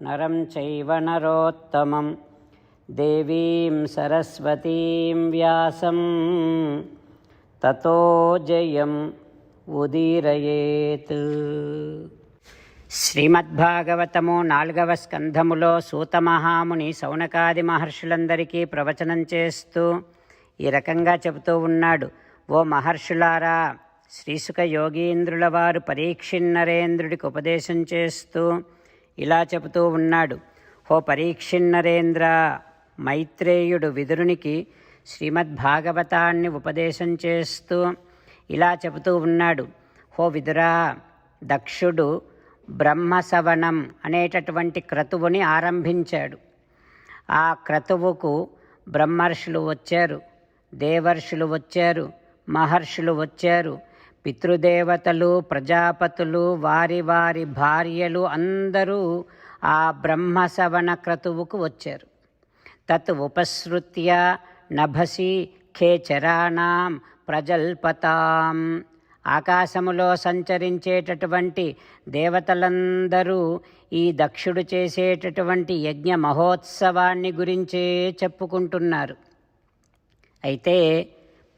నరం చైవ నరోత్తమం దేవీం సరస్వతీం వ్యాసం తతో జయం ఉదీరయేత్ శ్రీమద్భాగవతము నాలుగవ స్కంధములో సూతమహాముని సౌనకాది మహర్షులందరికీ ప్రవచనం చేస్తూ ఈ రకంగా చెబుతూ ఉన్నాడు. ఓ మహర్షులారా శ్రీసుక యోగీంద్రుల వారు పరీక్షిన్నరేంద్రుడికి ఉపదేశం చేస్తూ ఇలా చెబుతూ ఉన్నాడు. ఓ పరీక్షిన్నరేంద్ర మైత్రేయుడు విదురునికి శ్రీమద్భాగవతాన్ని ఉపదేశం చేస్తూ ఇలా చెబుతూ ఉన్నాడు. హో విదురా దక్షుడు బ్రహ్మసవనం అనేటటువంటి క్రతువుని ఆరంభించాడు. ఆ క్రతువుకు బ్రహ్మర్షులు వచ్చారు దేవర్షులు వచ్చారు మహర్షులు వచ్చారు పితృదేవతలు ప్రజాపతులు వారి వారి భార్యలు అందరూ ఆ బ్రహ్మసవన క్రతువుకు వచ్చారు. తత్ ఉపసృత్య నభసి ఖేచరాణం ప్రజల్పతాం. ఆకాశములో సంచరించేటటువంటి దేవతలందరూ ఈ దక్షుడు చేసేటటువంటి యజ్ఞ మహోత్సవాన్ని గురించే చెప్పుకుంటున్నారు. అయితే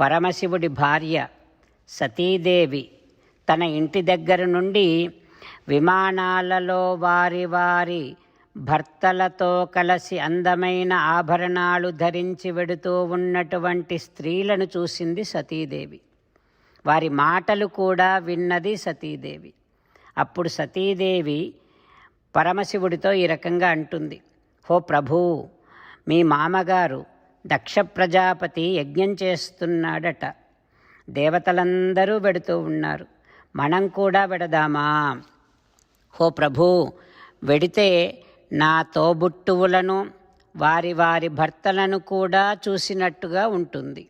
పరమశివుడి భార్య సతీదేవి తన ఇంటి దగ్గర నుండి విమానాలలో వారి వారి భర్తలతో కలిసి అందమైన ఆభరణాలు ధరించి వెడుతూ ఉన్నటువంటి స్త్రీలను చూసింది సతీదేవి. వారి మాటలు కూడా విన్నది సతీదేవి. అప్పుడు సతీదేవి పరమశివుడితో ఈ రకంగా అంటుంది హో ప్రభూ మీ మామగారు దక్ష ప్రజాపతి యజ్ఞం చేస్తున్నాడట. దేవతలందరూ పెడుతూ ఉన్నారు. మనం కూడా పెడదామా హో ప్రభూ వెడితే నా తోబుట్టువులను వారి వారి భర్తలను కూడా చూసినట్టుగా ఉంటుంది.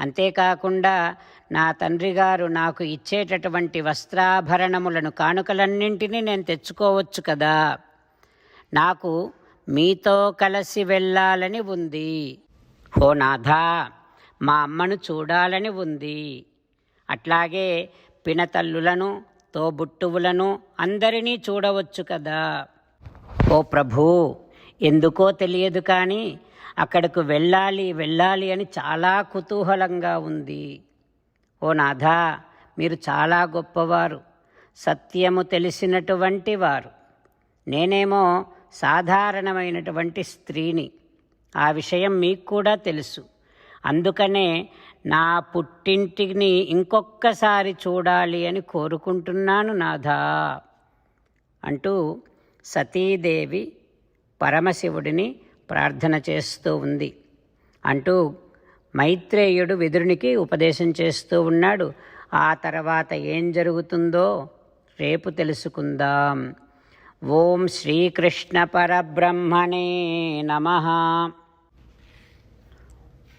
అంతేకాకుండా నా తండ్రి గారు నాకు ఇచ్చేటటువంటి వస్త్రాభరణములను కానుకలన్నింటినీ నేను తెచ్చుకోవచ్చు కదా? నాకు మీతో కలిసి వెళ్ళాలని ఉంది. హో నాథా మా అమ్మను చూడాలని ఉంది. అట్లాగే పినతల్లులను తోబుట్టువులను అందరినీ చూడవచ్చు కదా. ఓ ప్రభూ ఎందుకో తెలియదు కానీ అక్కడకు వెళ్ళాలి వెళ్ళాలి అని చాలా కుతూహలంగా ఉంది. ఓ నాథా మీరు చాలా గొప్పవారు సత్యము తెలిసినటువంటి వారు. నేనేమో సాధారణమైనటువంటి స్త్రీని. ఆ విషయం మీకు కూడా తెలుసు. అందుకనే నా పుట్టింటిని ఇంకొక్కసారి చూడాలి అని కోరుకుంటున్నాను నాథా అంటూ సతీదేవి పరమశివుడిని ప్రార్థన చేస్తూ ఉంది అంటూ మైత్రేయుడు విదురునికి ఉపదేశం చేస్తూ ఉన్నాడు. ఆ తర్వాత ఏం జరుగుతుందో రేపు తెలుసుకుందాం. ఓం శ్రీకృష్ణ పరబ్రహ్మణే నమ.